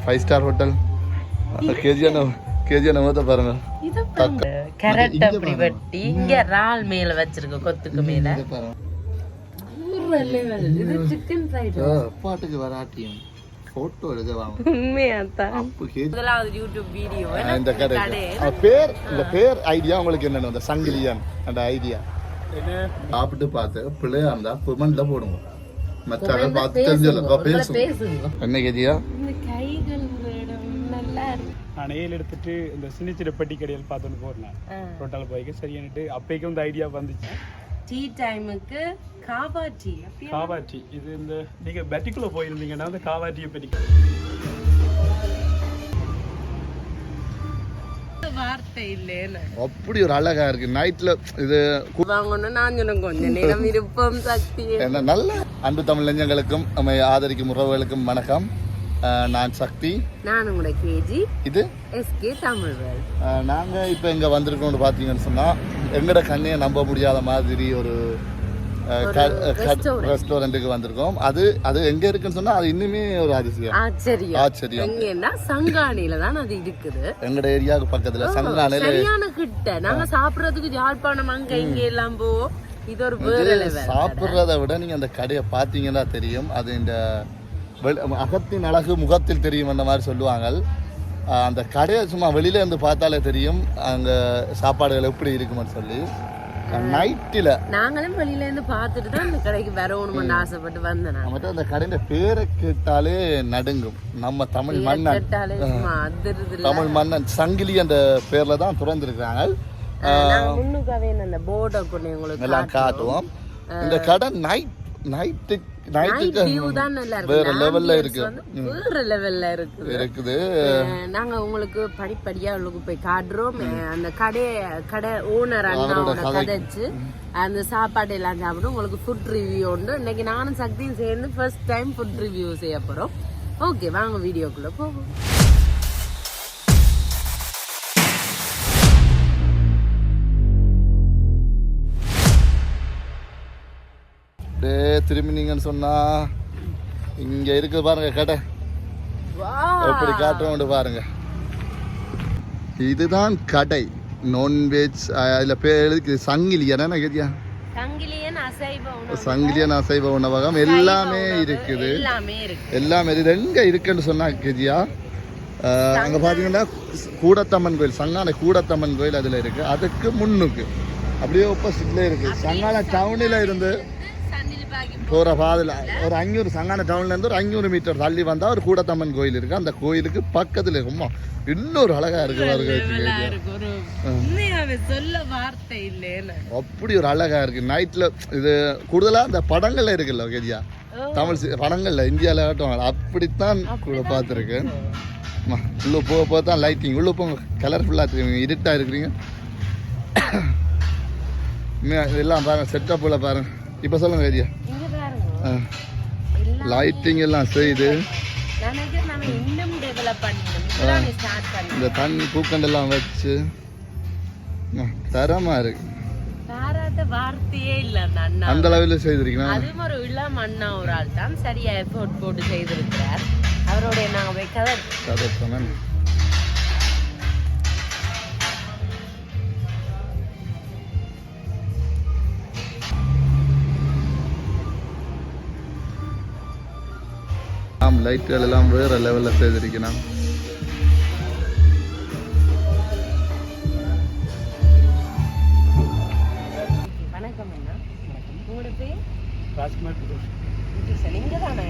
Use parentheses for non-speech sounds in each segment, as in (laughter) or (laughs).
Five star hotel கேஜியான கேஜியான மொத்த பாருங்க. கேரட் அப்படி வெட்டி இங்க இறால் மேல வச்சிருக்க கொத்துக்கு மேல. இதை பாருங்க. ஊர்ல level. இது சிக்கன் ஃப்ரைட் ஆ, பாட்டுக்கு வராட்டியும். போட்டோ எடுக்க வாங்க உண்மையாத்தான் அப்போ கேஜி முதலாவது யூடியூப் வீடியோ இந்த கடை ஆ, பேர் இந்த பேர் ஐடியா உங்களுக்கு என்னன்னு அந்த சங்கிலியான் அந்த ஐடியா சாப்பிட்டு பார்த்து பிள்ளையா இருந்தா குமன்ல போடுங்க. மற்ற பார்த்து தெரிஞ்சல பேசுங்க என்ன கேஜியா நான் ஏழு எடுத்துட்டு இந்த சின்ன சின்ன பெட்டி கடையில் பார்த்துட்டு போறேன் ஹோட்டல் போய்க்கு சரின்னுட்டு அப்பைக்கும் இந்த ஐடியா வந்துச்சு. டீ டைமுக்கு காபா டீ காவா டீ இது இந்த நீங்க பெட்டிக்குள்ள போயிருந்தீங்கன்னா இந்த காவா டீ பெட்டி வார்த்தை இல்லைன்னு அப்படி ஒரு அழகா இருக்கு. நைட்ல இது கு- வாங்கணும் நான் கொஞ்ச நேரம் விருப்பம் சக்தி. என்ன நல்ல அன்பு தமிழ் நெஞ்சங்களுக்கும் நம்மை ஆதரிக்கும் உறவுகளுக்கும் வணக்கம். நான் சக்தி. நான் உங்களோட கேஜி. இது? எஸ்கே தமிழ் வேர்ல்ட் அஹ், நாங்க இப்ப இங்க வந்திருக்கோம்னு பாத்தீங்கன்னு சொன்னா எங்கட கண்ணையை நம்ப முடியாத மாதிரி ஒரு ரெஸ்டாரண்ட்டுக்கு வந்திருக்கோம். அது அது எங்க இருக்குன்னு சொன்னா அது இன்னுமே ஒரு அதிசயம். ஆச்சரியம். ஆச்சரியம். எங்கன்னா சங்காணியில தான் அது இருக்குது. எங்கட ஏரியாவுக்கு பக்கத்துல சங்கரானையில சரியான கிட்ட. நாங்க சாப்பிடுறதுக்கு யாழ்ப்பாணம் அங்க இங்க எல்லாம் போவோம் இது ஒரு. சாப்பிடுறத விட நீங்க அந்த கடையை பார்த்தீங்கன்னா தெரியும். அது இந்த அகத்தின் அழகு முகத்தில் தெரியும் அந்த மாதிரி சொல்லுவாங்க அந்த கடையை சும்மா வெளியில இருந்து பார்த்தாலே தெரியும். அங்க சாப்பாடுகள் எப்படி இருக்குமென்னு சொல்லி. நைட்டில். நாங்களும் வெளியில இருந்து பார்த்துட்டு தான் இந்த கடைக்கு வரணும்னு ஆசைப்பட்டு வந்தேன். மட்டும் அந்த கடையின் பேரை கேட்டாலே நடுங்கும். நம்ம தமிழ் மன்னன். தமிழ் மன்னன் சங்கிலி அந்த பேர்ல தான் திறந்திருக்காங்க நாங்க முன்னுக்காவே அந்த போர்டை கொண்டு எல்லாம் காட்டுவோம். இந்த கடை நைட் நைட்டு நைட்டுக்கு வேற லெவல்ல இருக்கு. வேற லெவல்ல இருக்குது. நாங்க உங்களுக்கு படிப்படியா உங்களுக்கு போய் காட்டுறோம். அந்த கடை கடை ஓனர் அண்ணாவோட கதைச்சு அந்த சாப்பாடு எல்லாம் சாப்பிட்டு உங்களுக்கு ஃபுட் ரிவ்யூ உண்டு. இன்னைக்கு நானும் சக்தியும் சேர்ந்து ஃபர்ஸ்ட் டைம் ஃபுட் ரிவ்யூ செய்ய போறோம். ஓகே வாங்க வீடியோக்குள்ள போவோம். டே திரும்பி நீங்கன்னு சொன்னா இங்க இருக்குது பாருங்க கடை. எப்படி காட்டுறோம் பாருங்க. இதுதான் கடை. நான்வெஜ் அதில் பேர் எழுதி சங்கிலி. என்ன கேட்டியா? சங்கிலியன் அசைவ உணவகம். எல்லாமே இருக்குது. எல்லாமே இருக்கு இது எங்க இருக்குன்னு சொன்னா அஹ், அங்க பாத்தீங்கன்னா கூடத்தம்மன் கோயில் சங்கான கூடத்தம்மன் கோயில் அதுல இருக்கு. அதுக்கு முன்னுக்கு. அப்படியே ஆப்போசிட்ல இருக்கு. சங்கான டவுனில் இருந்து போற பாதையில் ஒரு அஞ்சூறு சங்கான டவுன்ல இருந்து ஒரு அஞ்சூறு மீட்டர் தள்ளி வந்தா ஒரு கூடத்தம்மன் கோயில் இருக்கு. அந்த கோயிலுக்கு பக்கத்துல இருக்குமா இன்னொரு அழகா இருக்கு பாருங்க. நல்லா இருக்கு. ஒரு உண்மையாவே சொல்ல வார்த்தை இல்லைன்னு அப்படி ஒரு அழகா இருக்கு. நைட்ல இது கூடுதலா இந்த படங்கள்ல இருக்குல்ல கேஜியா தமிழ் படங்கள்ல இந்தியாவில் காட்டுவாங்க அப்படித்தான் கூட பார்த்துருக்கேன். உள்ள போக போக தான் லைட்டிங் உள்ள போங்க கலர்ஃபுல்லாக தெரியும் இருட்டா இருக்கிறீங்க. (coughs) இதெல்லாம் பாருங்க செட்டப்பில் பாருங்க. இப்போ சொல்லுங்க எல்லாம் லைட்டிங் எல்லாம் செய்து. இந்த தண்ணி பூக்கண்டெல்லாம் வச்சு. தரமா இருக்கு. பாராட்ட வார்த்தையே இல்ல அந்த அளவில் செய்திருக்கீங்க அதுவும் ஒரு இளம் அண்ணா ஒரு ஆள் தான் சரியா எஃபோர்ட் போட்டு செய்திருக்கிறார். அவருடைய நாங்க போய் கதை கதை லைட்டுகள் எல்லாம் வேற லெவல்ல செய்திருக்கணும் வணக்கம் அண்ணா. உங்களோட பேர்? ராஜ்குமார். விட்டீசன் இங்க தானே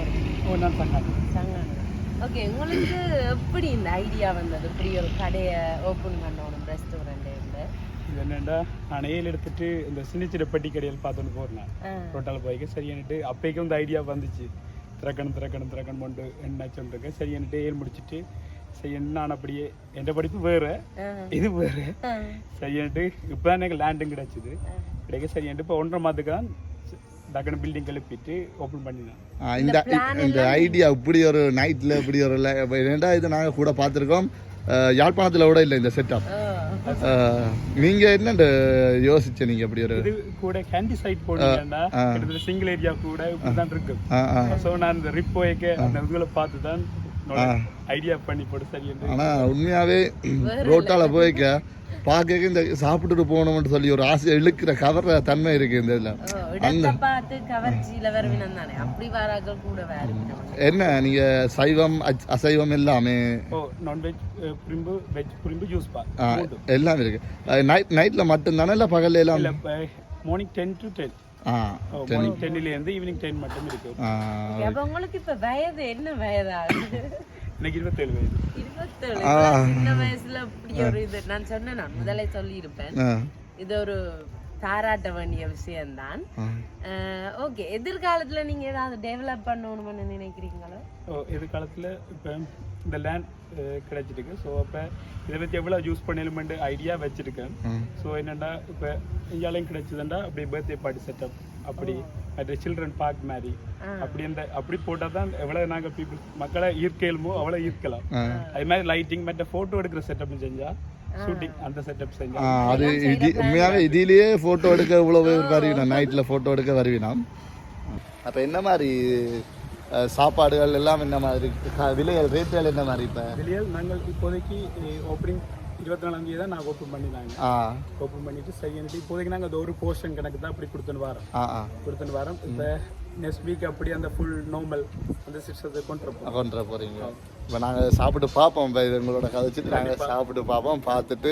ஓகே உங்களுக்கு எப்படி இந்த ஐடியா வந்தது? இப்படி ஒரு கடையை ஓப்பன் பண்ணணும் ரெஸ்டாரண்ட் இது என்னண்டா நான் ஏழு எடுத்துட்டு இந்த சின்ன சின்ன பெட்டி கடையில் பார்த்துட்டு போறேன் ஹோட்டல் போய்க்கு சரின்னுட்டு அப்பைக்கும் இந்த ஐடியா வந்துச்சு. திறக்கணும் திறக்கணும் திறக்கணும் கொண்டு என்ன சொல்லிருக்கேன் சரின்னுட்டு ஏழு முடிச்சிட்டு சரி நான் அப்படியே என் படிப்பு வேறு. இது வேறு. சரின்ட்டு இப்போ தான் எனக்கு லேண்டும் கிடச்சிது. கிடைக்க சரின்ட்டு இப்போ ஒன்றரை மாதத்துக்கு தான் டக்குனு பில்டிங் எழுப்பிட்டு ஓப்பன் பண்ணினேன் இந்த இந்த ஐடியா இப்படி ஒரு நைட்ல இப்படி ஒரு ல- இப்ப ரெண்டாவது நாங்க கூட பார்த்துருக்கோம். யாழ்ப்பாணத்துல கூட இல்லை இந்த செட்டப் நீங்க என்ன யோசிச்ச நீங்க இப்படி ஒரு கூட கேண்டி சைட் கிட்டத்தட்ட சிங்கிள் ஏரியா கூட தான் இருக்கு. ஸோ நான் இந்த ரிப் போய்க்க அந்த இதுகளை பார்த்து தான் ஐடியா பண்ணி போட்டு சரி ஆனா உண்மையாவே ரோட்டால போய்க்க பார்க்க இந்த சாப்பிட்டுட்டு போகணும்னு சொல்லி ஒரு ஆசை இழுக்கிற கவர்ற தன்மை இருக்கு இந்த இதுல. தானே? என்ன நீங்க சைவம் அச்- அசைவம் எல்லாமே? ஓ நான்வெஜ் புரிம்பு வெஜ் புரிம்பு ஜூஸ் பா ஆ, எல்லாம் இருக்கு. நைட் நைட்ல மட்டும்தானே இல்ல பகல்ல எல்லாம்? இல்ல மார்னிங் டென் டு டென் ஆ மார்னிங் டென்னில இருந்து ஈவினிங் டென் மட்டும் இருக்கு. ஆ, அப்ப உங்களுக்கு இப்ப வயது என்ன வயதாகுது எனக்கு இருபத்தேழு வயது. இருபத்தேழு. சின்ன வயசுல அப்படி ஒரு இது. நான் சொன்னேன் நான் முதல்ல சொல்லி இருப்பேன் ஆ, இது ஒரு பாராட்ட வேண்டிய விஷயம்தான். ஓகே. எதிர்காலத்துல நீங்க ஏதாவது டெவலப் பண்ணணும்னு நினைக்கிறீங்களோ? ஓ எதிர்காலத்தில் இப்போ இந்த லேண்ட் கிடைச்சிருக்கு. ஸோ அப்போ இதை பற்றி எவ்வளோ யூஸ் பண்ணலுமெண்டு ஐடியா வச்சிருக்கேன். ஸோ என்னென்னா இப்போ இங்கேயும் கிடைச்சதுண்டா அப்படியே பர்த்டே பார்ட்டி செட்டப் அப்படி. மற்ற சில்ட்ரன் பார்க் மாதிரி. அப்படி அந்த அப்படி போட்டால் தான் எவ்வளோ நாங்கள் பீப்புள் மக்களை ஈர்க்கலுமோ அவ்வளோ ஈர்க்கலாம். அது மாதிரி லைட்டிங் மற்ற ஃபோட்டோ எடுக்கிற செட்டப் செஞ்சா ஷூட்டிங் அந்த செட்டப் செஞ்சா. அது இது உண்மையாவே இதிலேயே போட்டோ எடுக்க இவ்வளவு வருவினா நைட்ல போட்டோ எடுக்க வருவினாம். அப்ப என்ன மாதிரி சாப்பாடுகள் எல்லாம் என்ன மாதிரி விலைகள் ரேட்டுகள் என்ன மாதிரி இப்ப? வெளியே நாங்கள் இப்போதைக்கு ஓப்பனிங் இருபத்தி நாலாம் தேதி தான் நாங்கள் ஓப்பன் பண்ணினாங்க. ஓப்பன் பண்ணிட்டு சரின்ட்டு இப்போதைக்கு நாங்கள் அது ஒரு போர்ஷன் கணக்கு தான் அப்படி கொடுத்துன்னு வரோம். ஆ ஆ. கொடுத்துன்னு வரோம். இப்போ நெக்ஸ்ட் வீக் அப்படி அந்த ஃபுல் நார்மல் அந்த சிஸ்டத்தை கொண்டு கொண்டுற போறீங்க. இப்போ நாங்கள் சாப்பிட்டு பார்ப்போம். இப்போ இது உங்களோட கதைச்சிட்டு நாங்கள் சாப்பிட்டு பார்ப்போம். பார்த்துட்டு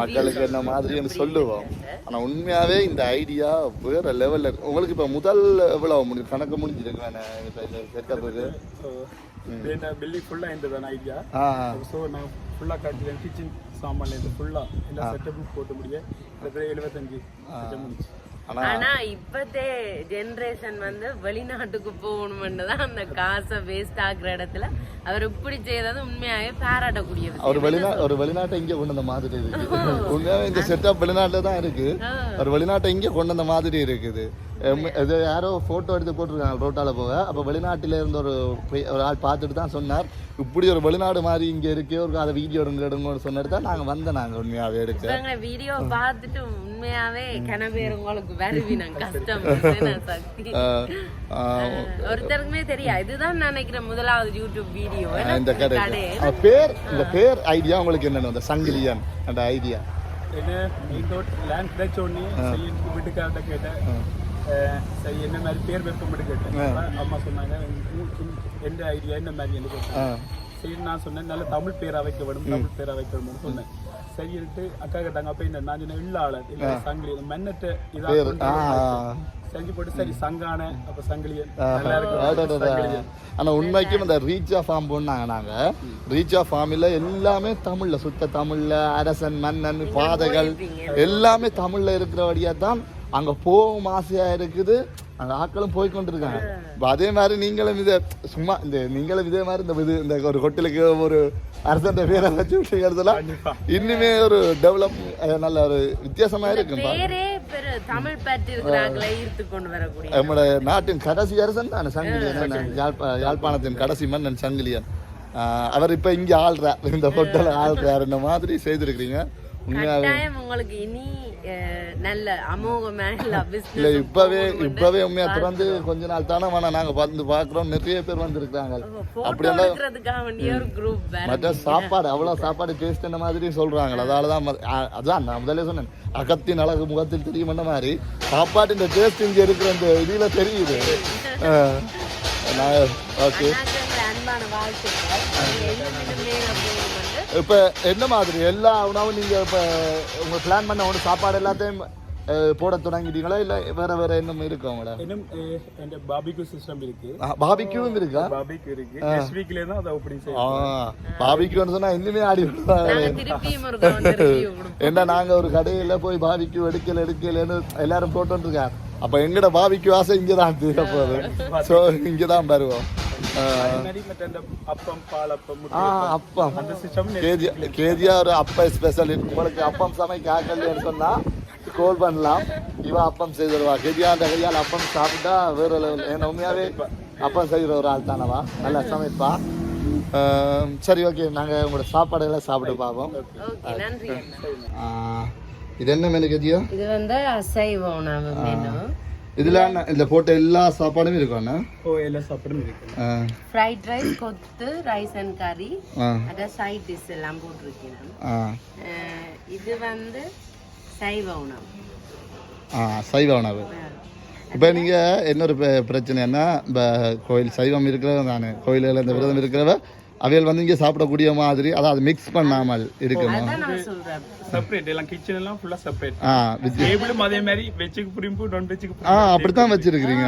மக்களுக்கு என்ன மாதிரின்னு சொல்லுவோம். ஆனால் உண்மையாகவே இந்த ஐடியா வேற லெவலில் உங்களுக்கு இப்போ முதல் எவ்வளோ முடி கணக்கு முடிஞ்சிருக்கு வேணே இப்போ செட்டப்புக்கு ஸோ பில்டிங் ஃபுல்லாக இந்த ஐடியா ஸோ நான் ஃபுல்லாக காட்டிடுவேன் கிச்சன் சாமான்ல இருந்து ஃபுல்லாக எல்லா செட்டப்பும் போட்டு முடிய கிட்டத்தட்ட எழுபத்தஞ்சு முடிச்சு ஆனா இப்பத்தே ஜெனரேஷன் வந்து வெளிநாட்டுக்கு போகணும்னு தான் அந்த காசை வேஸ்ட் ஆகுற இடத்துல அவர் இப்படி செய்தது உண்மையாவே பாராட்டக்கூடிய விஷயம் ஒரு வெளிநா ஒரு வெளிநாட்டை இங்கே கொண்டு வந்த மாதிரி இருக்கு. உண்மையாவே இந்த செட்டப் வெளிநாட்டில் தான் இருக்கு ஒரு வெளிநாட்டை இங்கே கொண்டு வந்த மாதிரி இருக்குது. இது யாரோ ஃபோட்டோ எடுத்து போட்டிருக்காங்க ரோட்டால போக. அப்போ வெளிநாட்டில இருந்த ஒரு ஒரு ஆள் பார்த்துட்டு தான் சொன்னார். இப்படி ஒரு வெளிநாடு மாதிரி இங்கே இருக்கு ஒரு அதை வீடியோ எடுங்க எடுங்கன்னு சொன்னது தான் நாங்கள் வந்தோம் நாங்கள் உண்மையாகவே எடுக்க வீடியோ பார்த்துட்டு உண்மையாவே கனவேர் உங்களுக்கு வருவினம் கஷ்டம் ஒருத்தருக்குமே தெரியா? இதுதான் நினைக்கிறேன் முதலாவது யூடியூப் வீடியோ இந்த கடை அந்த பேர் இந்த பேர் ஐடியா உங்களுக்கு என்னென்ன அந்த சங்கிலியன் அந்த ஐடியா என்ன மெயின் ரோட் லேண்ட் கிடைச்ச உடனே வீட்டுக்கார்ட்ட கேட்டேன். சரி என்ன மாதிரி பேர் வைப்போம்னு கேட்டேன். அம்மா சொன்னாங்க எந்த ஐடியா என்ன மாதிரி கேட்டேன். சரி நான் சொன்னேன் நல்ல தமிழ் பேரா வைக்க வேணும் தமிழ் பேரா வைக்க வேணும்னு சொன்னேன். சரின்ட்டு அக்கா கேட்டாங்க அப்ப இந்த நான் சொன்னேன் இல்ல ஆளர் இல்ல சங்கிலி மென்னட்ட இதா கொண்டு வா. செஞ்சு போட்டு சரி சங்கான அப்ப சங்கிலியன் நல்லா இருக்கு ஆனால் உண்மைக்கும் இந்த ரீச்சா ஃபார்ம் போனாங்க நாங்கள் ரீச்சா ஃபார்மில் எல்லாமே தமிழில் சுத்த தமிழில் அரசன் மன்னன் பாதைகள் எல்லாமே தமிழில் இருக்கிறபடியாக தான் அங்கே போகும் ஆசையாக இருக்குது. அங்கே ஆட்களும் போய் கொண்டிருக்காங்க இப்போ அதே மாதிரி நீங்களும் இதை சும்மா இந்த நீங்களும் இதே மாதிரி இந்த இது இந்த ஒரு ஹோட்டலுக்கு ஒரு அரசன் பேரை வச்சு விட்டீங்கிறதுலாம் கண்டிப்பா. இன்னுமே ஒரு டெவலப் நல்ல ஒரு வித்தியாசமாக பெரு தமிழ் பற்றி இருக்கிறாங்களே ஈர்த்து கொண்டு வரக்கூடிய. நம்மளோட நாட்டின் கடைசி அரசன் தான் சங்கிலியன் யாழ்ப்பாணத்தின் கடைசி மன்னன் சங்கிலியன். அவர் இப்ப இங்க ஆள்றார் இந்த ஹோட்டல் ஆள்றார் இந்த மாதிரி செய்திருக்கிறீங்க. உண்மையாவே கட்டாயம் உங்களுக்கு இனி நல்ல அமோகமான (laughs) இல்ல பிசினஸ் இப்பவே இப்பவே உண்மையா திறந்து கொஞ்ச நாள் தானே வேணா நாங்க வந்து பாக்குறோம் நிறைய பேர் வந்திருக்காங்க வேற. மற்ற சாப்பாடு அவ்வளவு சாப்பாடு டேஸ்ட் என்ன மாதிரி சொல்றாங்க அதாலதான் ம- அ- அதான் நான் முதல்ல சொன்னேன். அகத்தின் அழகு முகத்தில் தெரியும் என்ன மாதிரி சாப்பாட்டின் டேஸ்ட் இங்க இருக்கிற இந்த இதுல தெரியுது. (laughs) நான் ஓகே அன்பான வாழ்த்துக்கள். இப்போ என்ன மாதிரி? எல்லா உணவும் நீங்க இப்போ உங்க பிளான் பண்ண ஒன்று சாப்பாடு எல்லாத்தையும் அஹ், போட தொடங்கிட்டீங்களா? இல்ல வேற வேற இன்னும் இருக்கா உங்களோட இன்னும் என் பாபிக்கு சிஸ்டம் இருக்கு. பாபிக்யூவும் இருக்கா? பாபிக்கு இருக்கு. நெக்ஸ்ட் வீக்ல தான் அதை ஓப்பனிங் ஆ செய்யும் பாபிக்யூன்னு சொன்னா இன்னுமே ஆடி விடுவாங்க நாங்க திருப்பியும் ஒரு ரிவ்யூ (laughs) கொடுப்போம். ஏன்னா நாங்க ஒரு கடையில போய் பாபிக்யூ எடுக்கல எடுக்கலன்னு எல்லாரும் போட்டு இருக்காங்க அப்ப எங்கட பாபிக்யூ ஆசை இங்க தான் தீர போகுது ஸோ இங்க தான் வருவோம். அப்பம் பாலப்பம் ஆ முட்டை அப்பம் அந்த சிஸ்டம் கேஜி கேஜியா ஒரு அப்ப ஸ்பெஷல் உங்களுக்கு அப்பம் சமைக்க ஆக்கலன்னு சொன்னா கோல் பண்ணலாம் இவன் அப்பம் செய்திருவா கேஜியாண்ட கையால் அப்பம் சாப்பிட்டா வேற லெவல் ஏன்னா உண்மையாவே அப்பம் செய்கிற ஒரு ஆள் தானவா நல்லா சமைப்பா சரி ஓகே நாங்கள் உங்களோட சாப்பாடுகளை சாப்பிட்டு பார்ப்போம் இது என்ன மெனு கேஜியா இது வந்து அசைவ உணவு இதுல இதுல போட்ட எல்லா சாப்பாடும் இருக்கும் அண்ணா? ஓ எல்லா சாப்பாடும் இருக்கு. ஆ, ஃப்ரைட் ரைஸ் கொத்து ரைஸ் அண்ட் கறி அத சைட் டிஷ் எல்லாம் போட்டிருக்கேன். நான். இது வந்து சைவ உணவு. ஆ சைவ உணவு. இப்போ நீங்கள் இன்னொரு பெ- பிரச்சனைன்னா இப்போ கோயில் சைவம் இருக்கிறவ தானே. கோயில்கள் இந்த விரதம் இருக்கிறவ அவைகள் வந்து இங்கே சாப்பிடக்கூடிய மாதிரி அதாவது மிக்ஸ் பண்ணாமல் நான் சொல்றேன். செப்பரேட் எல்லாம் கிச்சன் எல்லாம் ஃபுல்லா செப்பரேட் டேபிளும் அதே மாதிரி வெஜ்ஜுக்கு புரியும்பு நான் வெஜ்ஜுக்கு ஆ அப்படித்தான் வச்சிருக்கிறீங்க.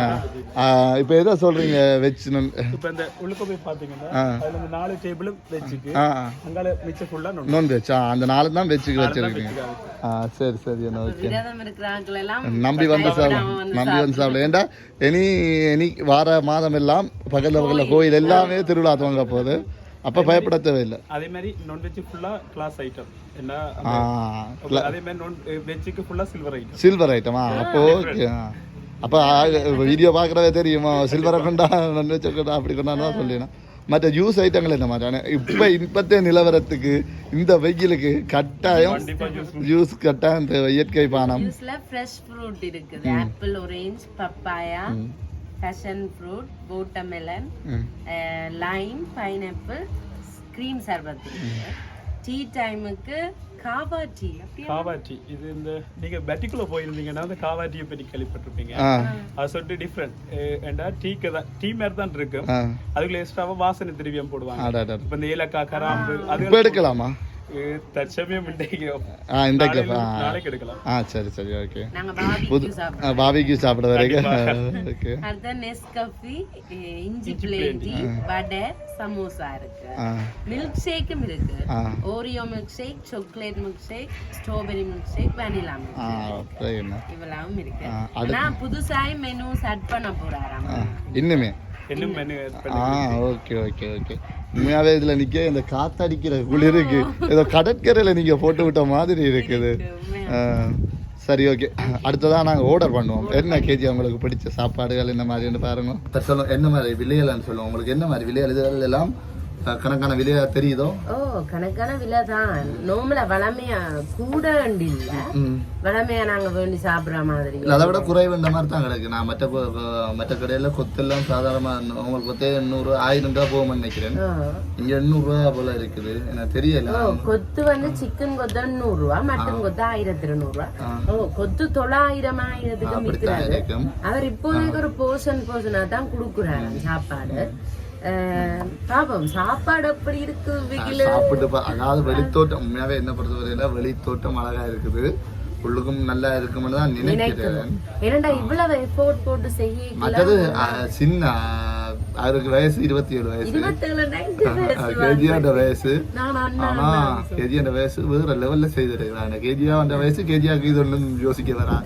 இப்போ எதோ சொல்கிறீங்க வெஜ் இப்போ இந்த உள்ளுக்க போய் பாத்தீங்கன்னா ஆ. அதுல இந்த நாலு டேபிளும் வெஜ்ஜுக்கு ஆ. அங்கால மிச்சம் ஃபுல்லா நான் நான் வெஜ் அந்த நாலு தான் வெஜ்ஜுக்கு வச்சிருக்கீங்க. ஆ சரி சரி என்ன ஓகே. நம்பி வந்து சாப்பிடலாம் நம்பி வந்து சாப்பிடலாம் ஏண்டா இனி இனி வார மாதம் எல்லாம் பக்கத்தில் பக்கத்தில் கோயில். எல்லாமே திருவிழா துவங்க போகுது. அப்போ பயப்பட தேவையில்லை அதே மாதிரி நான்வெஜ் ஃபுல்லா கிளாஸ் ஐட்டம் என்ன ஆ அதே மாதிரி நான் வெஜ்ஜுக்கு ஃபுல்லா சில்வர் ஐட்டம் சில்வர் ஐட்டமா அப்போ அப்போ வீடியோ பார்க்குறவே தெரியுமா? சில்வரை கொண்டா நான் வச்சுக்கொண்டா அப்படி கொண்டான்னு தான் சொல்லிடணும் மற்ற ஜூஸ் ஐட்டங்கள் என்ன மாதிரி? இப்போ இப்பத்தே நிலவரத்துக்கு இந்த வெயிலுக்கு கட்டாயம் ஜூஸ் கட்டாயம் இந்த இயற்கை பானம். ஜூஸ்ல ஃப்ரெஷ் ஃப்ரூட் இருக்குது. Apple orange papaya passion fruit watermelon. Lime pineapple cream சர்பத் டீ டைமுக்கு காபா டீ காவா டீ இது இந்த நீங்க பெட்டிக்குள்ள போயிருந்தீங்கன்னா அந்த காவா டீயை பற்றி கேள்விப்பட்டிருப்பீங்க அது சொல்லிட்டு டிஃப்ரெண்ட் ஏண்டா டீக்கு தான் டீ மாதிரி தான் இருக்கு ஆ அதுக்குள்ள எக்ஸ்ட்ராவா வாசனை திரவியம் போடுவாங்க இப்ப இந்த ஏலக்காய் கராம்பு அது எடுக்கலாமா தற்சமயம் ஆ சரி சரி ஓகே. புது சாப்பிட வரைக்கும். ஓகே. அடுத்த நெஸ்கஃபி இஞ்சி பிளேட்டி வடை சமோசா இருக்கு. மில்க் ஷேக்கும் இருக்கு. Oreo milk shake chocolate milk shake strawberry milk shake vanilla milk இவ்வளவும் இருக்கு. புதுசாய் மெனு செட் பண்ண போறாராம். இன்னுமே? ஆ ஓகே ஓகே ஓகே உண்மையாவே இதுல நிக்க இந்த காத்தடிக்கிற குளிருக்கு ஏதோ கடற்கரையில நீங்க போட்டு விட்ட மாதிரி இருக்குது. சரி ஓகே அடுத்ததான் நாங்கள் ஆர்டர் பண்ணுவோம். என்ன கேஜி உங்களுக்கு பிடிச்ச சாப்பாடுகள் என்ன மாதிரின்னு பாருங்க. சொல்லுங்க என்ன மாதிரி விலையெல்லாம் சொல்லுவோம்? உங்களுக்கு என்ன மாதிரி விலைகள் எல்லாம் கணக்கான விலையா தெரியுதோ? ஓ கணக்கான விலை தான். நோம்பல வளமையா கூட இல்ல. ம். வளமையா நாங்க வேண்டி சாப்பிடுற மாதிரி. இல்லை அதை விட குறைவு இந்த மாதிரி தான் கிடக்கு. நான் மற்ற மற்ற கடையில் கொத்தெல்லாம் சாதாரணமாக உங்களுக்கு கொத்தே எண்ணூறு ஆயிரம் ரூபா போகும்னு நினைக்கிறேன். இங்கே எண்ணூறுரூவா போல இருக்குது. எனக்கு தெரியல. கொத்து வந்து சிக்கன் கொத்து நூறு ரூபா மட்டன் கொத்து ஆயிரத்தி இருநூறு ரூபா. ஓ கொத்து தொள்ளாயிரம் ஆயிரத்துக்கு அவர் இப்போதைக்கு ஒரு போர்ஷன் போர்ஷனா தான் கொடுக்குறாரு சாப்பாடு. பாப்போம் சாப்பாடு எப்படி இருக்கு சாப்பிட்டு அதாவது வெளித்தோட்டம் உண்மையாவே என்ன பொறுத்தவரையில வெளித்தோட்டம் அழகா இருக்குது. உள்ளுக்கும் நல்லா இருக்கும்னு தான் நினைக்கிறேன். ஏனண்டா இவ்வளவு எஃபோர்ட் போட்டு செய்ய மற்றது சின்ன அவருக்கு வயசு இருபத்தி ஏழு வயசு கேஜியாண்ட வயசு. ஆனா கேஜியாண்ட வயசு. வேற லெவல்ல செய்திருக்கிறாங்க கேஜியா அந்த வயசு கேஜியாக்கு இது ஒன்றும் யோசிக்க வரா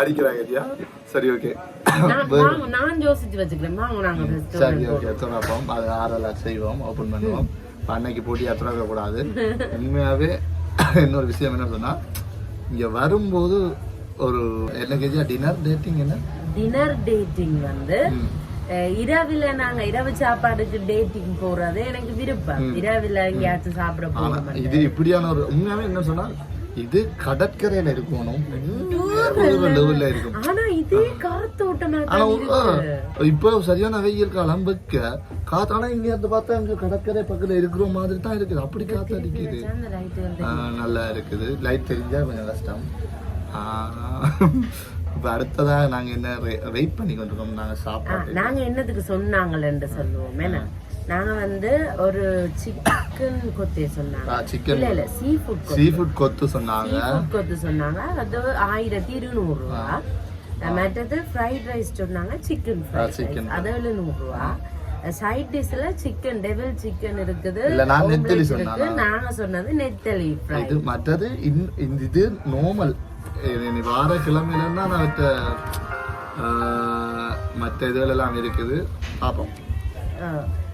அடிக்கிறாங்க கேஜியா சரி ஓகே நான் யோசிச்சு வச்சுக்கிறேன். சரி ஓகே துறப்போம். அது ஆறெல்லாம் செய்வோம் ஓப்பன் பண்ணுவோம். (laughs) அன்னைக்கு போட்டியா துறக்க கூடாது (laughs) உண்மையாவே (laughs) இன்னொரு விஷயம் என்ன சொன்னா இங்க வரும்போது ஒரு என்ன கேஜியா டின்னர் டேட்டிங் என்ன? டின்னர் டேட்டிங் வந்து இரவுல நாங்க இரவு சாப்பாடுக்கு டேட்டிங் போறது எனக்கு விருப்பம். இரவுல எங்கேயாச்சும் சாப்பிட போகணும் இது இப்படியான ஒரு உண்மையாவே என்ன சொன்னா இது கடற்கரையில இருக்கணும். லெவல்ல இருக்கும். இதே காத்தோட்டமா இப்போ சரியான வெயில் காலம் வைக்க காத்து ஆனா இங்க இருந்து பார்த்தா இங்க கடற்கரை பக்கத்துல இருக்கிற மாதிரி தான் இருக்குது. அப்படி காத்து அடிக்குது. நல்லா இருக்குது. லைட் தெரிஞ்சா கொஞ்சம் கஷ்டம். இப்ப அடுத்ததா நாங்க என்ன வெயிட் பண்ணி கொண்டிருக்கோம். நாங்க ஆ, சாப்பாடு நாங்க என்னத்துக்கு சொன்னாங்கன்னு சொல்லுவோம். என்ன? நாங்க வந்து ஒரு சிக்கன் கொத்தே சொன்னாங்க. சிக்கன் இல்ல இல்ல சீ ஃபுட் சீ ஃபுட் கொத்து சொன்னாங்க. கொத்து சொன்னாங்க. அது ஆயிரத்தி இருநூறு ரூபா. மற்றது ஃப்ரைட் ரைஸ் சொன்னாங்க சிக்கன் ஃப்ரைட் chicken. ரைஸ் அது எழுநூறு ரூபா சைட் டிஷ்ல சிக்கன் டெவில் சிக்கன் இருக்குது இல்ல, நான் நெத்தலி சொன்னேன். நாங்க சொன்னது நெத்தலி ஃப்ரை இது மற்றது இந்த இது நார்மல் வார கிழமையிலன்னா நான் மற்ற இதுகள் எல்லாம் இருக்குது. பார்ப்போம்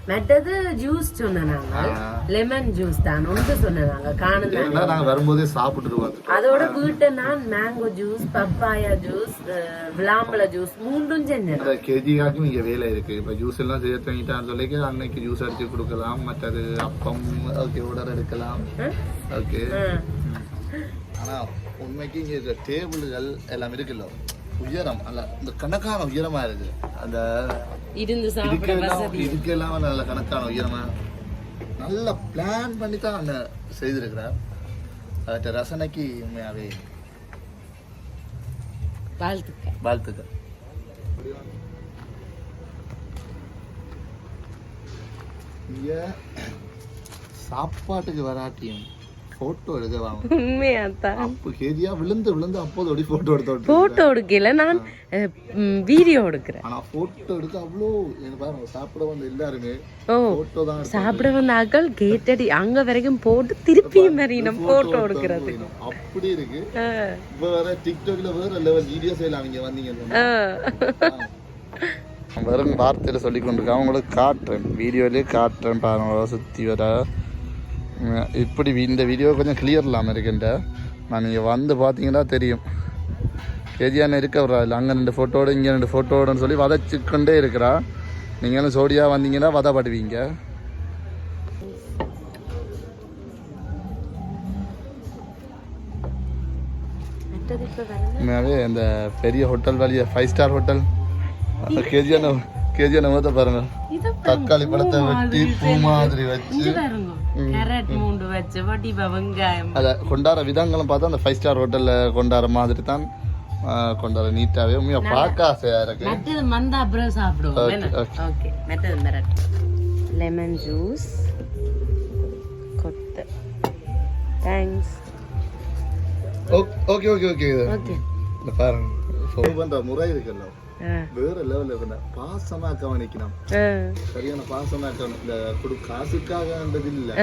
மற்றது ஜூஸ் சொன்னாங்க லெமன் ஜூஸ் தான் ஒன்று சொன்னாங்க ஏன்னா நாங்க வரும்போதே வந்துட்டோம். அதோட வீட்டை நான் மேங்கோ ஜூஸ் பப்பாயா ஜூஸ் விளாம்பழ ஜூஸ் மூன்றும் செஞ்சேன். கேஜிக்காக்கும் இங்க வேலை இருக்கு. இப்ப ஜூஸ் எல்லாம் செய்ய தங்கிட்டான்னு சொல்லிக்க அன்னைக்கு ஜூஸ் அடிச்சு கொடுக்கலாம். மற்றது அப்பம் ஓகே உடர் எடுக்கலாம். ஓகே ஆனா உண்மைக்கு இங்க டேபிள்கள் எல்லாம் இருக்குல்ல. உயரம் அல்ல இந்த கணக்கான உயரமா இருக்கு. அந்த இருந்து இதுக்கெல்லாம் நல்ல கணக்கான உயரமா? நல்ல பிளான் பண்ணி தான் அந்த செய்திருக்கிறார். அவற்ற ரசனைக்கு உண்மையாவே வாழ்த்துக்கள். சாப்பாட்டுக்கு வராட்டியும் போட்டோ எடுக்க வாங்க உண்மையாத்தான் அப்போ கேதியா விழுந்து விழுந்து அப்போது அப்படி போட்டோ எடுத்து போட்டோ எடுக்கல நான் வீடியோ எடுக்கிறேன். ஆனா போட்டோ எடுக்க அவ்வளோ பாருங்க சாப்பிட வந்த எல்லாருமே ஓ போட்டோ தான் எடுத்து சாப்பிட வந்த ஆக்கள் கேட்டடி அங்க வரைக்கும் போட்டு திருப்பியும் மறியணும் போட்டோ எடுக்கிறது. அப்படி இருக்கு. வேற டிக்டாக்ல வேற லெவல் வீடியோஸ் எல்லாம் அவங்க வந்தீங்க. வெறும் வார்த்தையில சொல்லி கொண்டிருக்கேன் அவங்களுக்கு காட்டுறேன். வீடியோலயே காட்டுறேன் பாருங்க சுத்தி வர. இப்படி இந்த வீடியோ கொஞ்சம் கிளியர் இல்லாமல் இருக்குன்ற நான் நீங்கள் வந்து பார்த்தீங்கன்னா தெரியும். கேஜியான இருக்க வரா இல்லை அங்கே ரெண்டு ஃபோட்டோடு இங்கே ரெண்டு ஃபோட்டோடுன்னு சொல்லி வதச்சிக்கொண்டே இருக்கிறா. நீங்களும் சோடியாக வந்தீங்கன்னா வதப்படுவீங்க. உண்மையாகவே இந்த பெரிய ஹோட்டல் வழிய ஃபைவ் ஸ்டார் ஹோட்டல் கேஜியான கேஜியான மொத்த பாருங்க. இத தக்காளி பழத்தை வெட்டி பூ மாதிரி வச்சு மூண்டு வச்சு வடிவ வெங்காயம் அதை கொண்டாட விதங்களும் பார்த்தா அந்த ஃபைவ் ஸ்டார் ஹோட்டலில் கொண்டாட மாதிரி தான் கொண்டாட நீட்டாகவே உண்மையாக பார்க்க ஆசையாக இருக்கு. மற்றது மந்தா அப்புறம் சாப்பிடுவோம். Okay, என்ன? okay. ஓகே மற்றது மிரட் லெமன் ஜூஸ் கொத்து. Thanks okay okay okay okay பாருங்க. முறை இருக்குல்ல. வேற லெவலில் இருக்குல்ல பாசமாக கவனிக்கணும் சரியான பாசமாக கவனி இந்த குடு காசுக்காகன்றது இல்லை.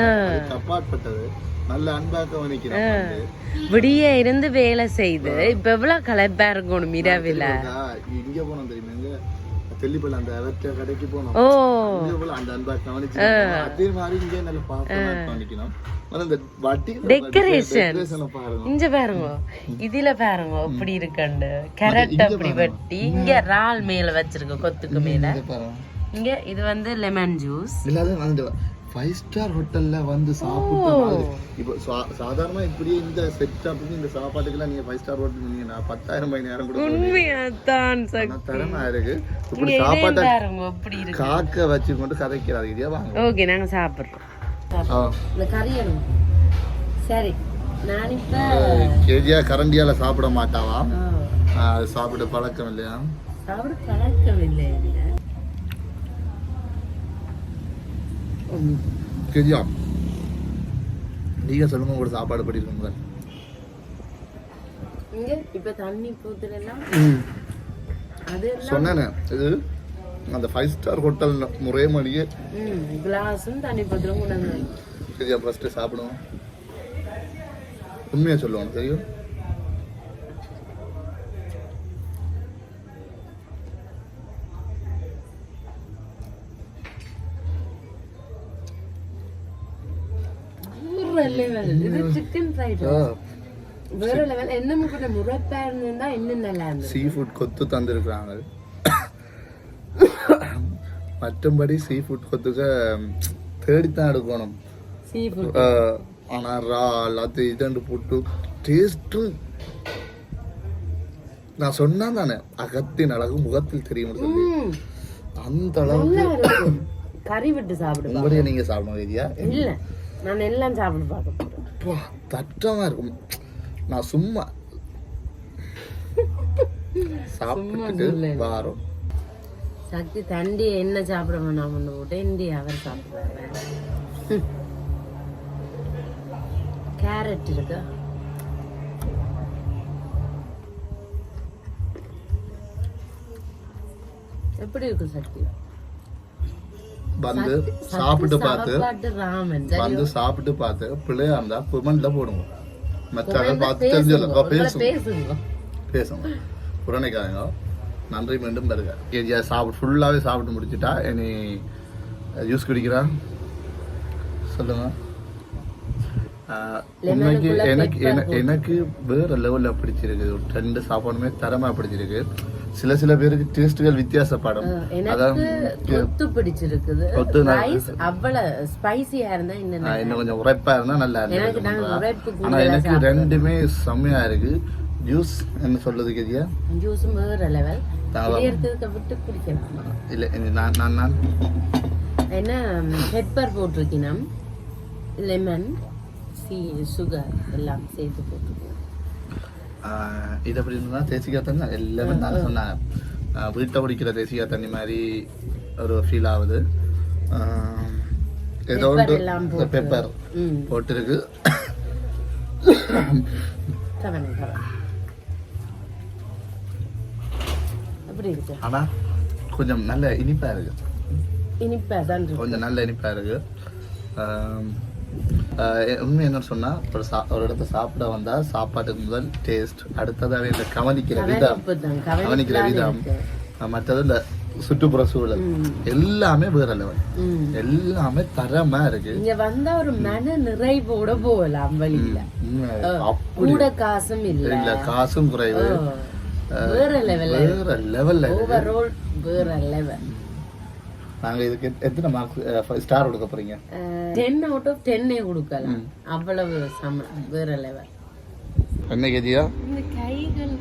அப்பாற்பட்டது. நல்ல அன்பாக கவனிக்கணும் வந்து. விடிய இருந்து வேலை செய்து இப்ப எவ்வளவு களைப்பா இருக்கணும் இரவில? இங்க போனோம் தெரியுமா தெல்லிப்பள்ள அந்த அவற்ற கடைக்கு போனோம். அந்த அன்பா கவனிச்சு அதே மாதிரி இங்கே நல்ல பாசமா கவனிக்கணும். இங்க பாருங்க. இதுல பாருங்க. இப்படி இருக்கண்டு. கேரட் அப்படி வெட்டி இங்க இறால் மேல வச்சிருக்க கொத்துக்கு மேல. இங்க இது வந்து லெமன் ஜூஸ் அந்த ஃபைவ் ஸ்டார் ஹோட்டல்ல வந்து சாப்பிட்டு இப்போ சா- சாதாரணமா இப்படியே இந்த செட் அப்படின்னு இந்த சாப்பாட்டுக்கெல்லாம் நீங்க ஃபைவ் ஸ்டார் ஹோட்டல் நீங்க நான் பத்தாயிரம் பதினாயிரம் கூட உண்மையாத்தான் தரமா இருக்கு. இப்படி இங்க சாப்பாட்டை காக்க வச்சு கொண்டு கதைக்கிறாரு இதே வாங்க. ஓகே நாங்க சாப்பிடுறோம். இந்த கறி சரி நான் இப்ப கேஜியா கரண்டியால சாப்பிட மாட்டாவா? சாப்பிட பழக்கம் இல்லையா? சாப்பிட பழக்கம் இல்லை கேஜியா? நீங்க சொல்லுங்க உங்களோட சாப்பாடு படி இருக்குங்க இங்க இப்ப தண்ணி பூத்துலாம் சொன்னேனே இது அந்த ஃபைவ் ஸ்டார் ஹோட்டல் முறை மாதிரியே. கிளாஸும் தண்ணி பத்திரம் கொண்டு வந்து கேஜியா ஃபர்ஸ்ட் சாப்பிடுவோம். உண்மையா சொல்லுவோம் தெரியும்? வேற level. இது சிக்கன் ஃப்ரைட் வேற லெவல் என்ன கொஞ்சம் முறைப்பா இருந்திருந்தா இன்னும் நல்லா இருந்தது. சீ ஃபுட் கொத்து தந்திருக்கிறாங்க. மற்றபடி சீ ஃபுட் கொத்துக்க தேடித்தான் எடுக்கணும். சீ ஃபுட் ஆஹ் ஆனா இறால் அது இதண்டு போட்டு டேஸ்ட்டும் நான் சொன்னா தானே அகத்தின் அழகு முகத்தில் தெரியும் சொல்லி. அந்த அளவுக்கு கறி விட்டு சாப்பிடுவா உங்களுடைய நீங்க சாப்பிடணும் இல்ல. நான் எல்லாம் சாப்பிட்டு பார்க்க அப்பா, தட்டமா இருக்கும். நான் சும்மா சாப்பிட்டுட்டு வாரோம். சக்தி தண்டி என்ன சாப்பிட வேணாம்னு போட்டு இண்டி அவர் சாப்பிடுவாரு கேரட் இருக்கா? எப்படி இருக்கும் சக்தி? வந்து சாப்பிட்டு பார்த்து வந்து சாப்பிட்டு பார்த்து பிள்ளையா இருந்தா குமன்ல போடுங்க. மற்ற comment பார்த்து. தெரிஞ்சல பேசுங்க பேசுங்க. புறணிக்காரங்க நன்றி மீண்டும் வருக கேஜியா சாப்பிட்டு ஃபுல்லாகவே சாப்பிட்டு முடிச்சிட்டா இனி ஜூஸ் குடிக்கிறா? சொல்லுங்க. உண்மைக்கு எனக்கு எனக்கு வேற லெவலில் பிடிச்சிருக்கு. ரெண்டு சாப்பாடுமே தரமா பிடிச்சிருக்கு. சில சில பேருக்கு டேஸ்ட்டுகள் வித்தியாசப்படும். கொத்து பிடிச்சிருக்குது. அவ்வளவு ஸ்பைசியா இருந்தா இன்னும் கொஞ்சம் உரைப்பா இருந்தா நல்லா உரைப்பு ஆனா எனக்கு ரெண்டுமே செம்மையா இருக்கு. ஜூஸ் என்ன சொல்றது கேதியா? ஜூஸும் வேற லெவல் விட்டு குடிக்கலாம். இல்லை நான் நான் நான் என்ன பெப்பர் போட்டிருக்கணும் லெமன் சீ சுகர் எல்லாம் சேர்த்து ஆஹ் இது எப்படி இருந்தால் தேசிக்காய் தண்ணி எல்லாமே நான் சொன்னாங்க வீட்டை குடிக்கிற தேசிக்காய் தண்ணி மாதிரி ஒரு ஃபீல் ஆகுது. ஏதோ ஒன்று. பெப்பர் போட்டிருக்கு. அப்படி ஆனால் கொஞ்சம் நல்ல இனிப்பாக இருக்கு. இனிப்பா தான் கொஞ்சம் நல்ல இனிப்பாக இருக்கு. உண்மை என்ன சொன்னா ஒரு சா ஒரு இடத்த சாப்பிட வந்தா சாப்பாட்டுக்கு முதல் டேஸ்ட் அடுத்ததாக இந்த கவனிக்கிற விதம். கவனிக்கிற விதம். மற்றது இந்த சுற்றுப்புற சூழல். எல்லாமே வேற லெவல். எல்லாமே தரமா இருக்கு. இங்க வந்தா ஒரு மன நிறைவோட போகலாம் அப்படி கூட காசும் இல்ல. இல்ல காசும் குறைவு. வேற லெவல்ல வேற ஓவரால் வேற லெவல் நாங்க இதுக்கு எத்- எத்தனை மார்க் ஸ்டார் கொடுக்க போறீங்க? டென் அவுட் ஆஃப் டென்னே கொடுக்கலாம். அவ்வளவு சம வேற லெவல் என்ன கேஜியா? இந்த கைகள்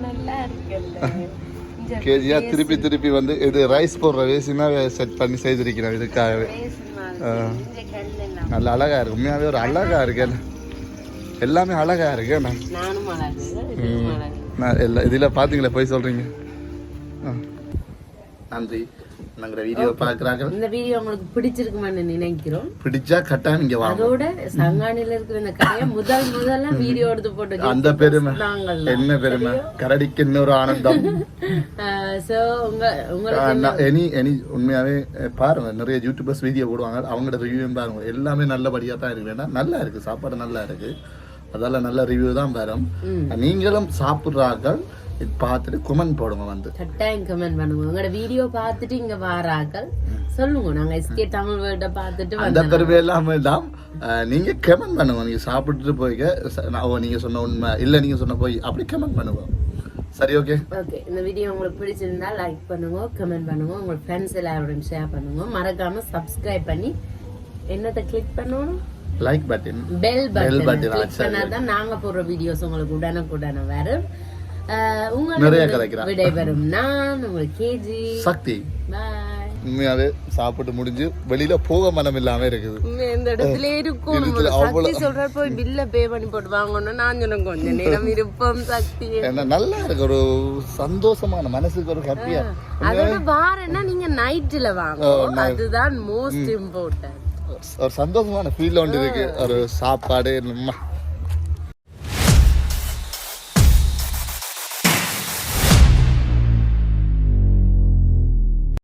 நல்லா இருக்குல்ல. (laughs) கேஜியா திருப்பி திருப்பி வந்து இது ரைஸ் போடுற வேசினா செட் பண்ணி செய்திருக்கிறோம் இதுக்காகவே. நல்ல அழகா இருக்கு. உண்மையாவே ஒரு அழகா இருக்கு. எல்லாமே அழகா இருக்கு நான் நானும் அழகு இதுவும் அழகு. நான் எல்லா இதில் பார்த்தீங்களா போய் சொல்றீங்க? ஆ. நன்றி. நாங்கள் வீடியோ பார்க்குறாங்க. இந்த வீடியோ உங்களுக்கு பிடிச்சிருக்குமான்னு நினைக்கிறோம். பிடிச்சா கட்டாயம் இங்கே வாங்க. அதோட சங்கானில இருக்கிற இந்த கடையை முதல் முதல்ல வீடியோ எடுத்து போட்டு அந்த பெருமை. என்ன பெருமை? கரடிக்கு இன்னொரு ஆனந்தம். (laughs) சோ உங்க உங்களுக்கு எனி எனி உண்மையாவே பாருங்க நிறைய யூடியூபர்ஸ் வீடியோ போடுவாங்க. அவங்களோட ரிவ்யூவும் பாருங்க. எல்லாமே நல்லபடியாக தான் இருக்கு வேண்டாம் நல்லா இருக்கு சாப்பாடு நல்லா இருக்கு அதால நல்ல ரிவ்யூ தான் வரும். நீங்களும் சாப்பிட்றார்கள். இது பார்த்துட்டு குமன் போடுங்க வந்து. கட்டாயம் கமெண்ட் பண்ணுங்க. உங்களோட வீடியோ பார்த்துட்டு இங்க வாராக்கள். சொல்லுங்க. நாங்க எஸ்கே தமிழ் வேர்ட பார்த்துட்டு அந்த பெருமை எல்லாமே தான். நீங்க கமெண்ட் பண்ணுங்க. நீங்க சாப்பிட்டுட்டு போய்க்க நீங்க சொன்ன உண்மை. இல்ல நீங்க சொன்ன போய். அப்படி கமெண்ட் பண்ணுங்க. சரி ஓகே ஓகே இந்த வீடியோ உங்களுக்கு பிடிச்சிருந்தா லைக் பண்ணுங்க கமெண்ட் பண்ணுங்க. உங்க ஃப்ரெண்ட்ஸ் எல்லாரோடையும் ஷேர் பண்ணுங்க. மறக்காம சப்ஸ்கிரைப் பண்ணி என்னத்தை கிளிக் பண்ணணும்? Like button bell button click. பண்ணாதான் நாங்க போடுற வீடியோஸ் உங்களுக்கு உடனுக்குடனே வரும். நிறைய கதைக்கிறான். விடைபெறும் நான் உங்களுக்கு கேஜி. சக்தி. உண்மையாவே சாப்பிட்டு முடிஞ்சு வெளியில போக மனம் இல்லாம இருக்குது இந்த இடத்துல இருக்கும் சக்தி சொல்ற போய் பில்ல பே பண்ணி போட்டு வாங்கணும் நான் சொன்னேன். கொஞ்ச நேரம் இருப்போம் சக்தி. ஏன்னா நல்லா இருக்கு. ஒரு சந்தோஷமான மனசுக்கு ஒரு ஹாப்பியா அதோட வாரன்னா நீங்க நைட்ல வாங்க அதுதான் மோஸ்ட் இம்பார்ட்டன்ட் ஒரு சந்தோஷமான ஃபீல் ஒன்று இருக்கு. ஒரு சாப்பாடு நம்ம